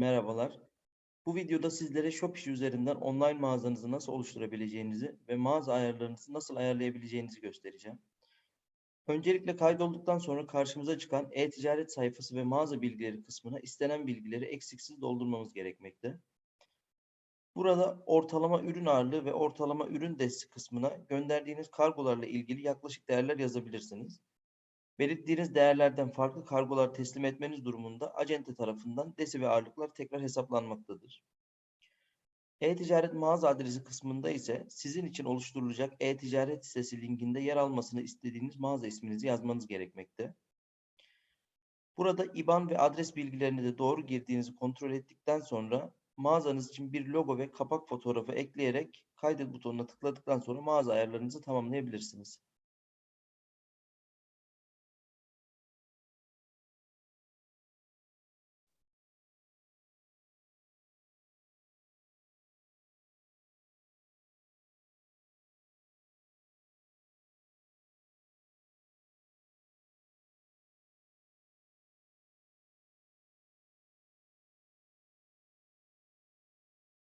Merhabalar. Bu videoda sizlere Shopify üzerinden online mağazanızı nasıl oluşturabileceğinizi ve mağaza ayarlarınızı nasıl ayarlayabileceğinizi göstereceğim. Öncelikle kaydolduktan sonra karşımıza çıkan e-ticaret sayfası ve mağaza bilgileri kısmına istenen bilgileri eksiksiz doldurmamız gerekmekte. Burada ortalama ürün ağırlığı ve ortalama ürün desti kısmına gönderdiğiniz kargolarla ilgili yaklaşık değerler yazabilirsiniz. Belirttiğiniz değerlerden farklı kargolar teslim etmeniz durumunda acente tarafından desi ve ağırlıklar tekrar hesaplanmaktadır. E-ticaret mağaza adresi kısmında ise sizin için oluşturulacak e-ticaret sitesi linkinde yer almasını istediğiniz mağaza isminizi yazmanız gerekmekte. Burada IBAN ve adres bilgilerini de doğru girdiğinizi kontrol ettikten sonra mağazanız için bir logo ve kapak fotoğrafı ekleyerek kaydet butonuna tıkladıktan sonra mağaza ayarlarınızı tamamlayabilirsiniz.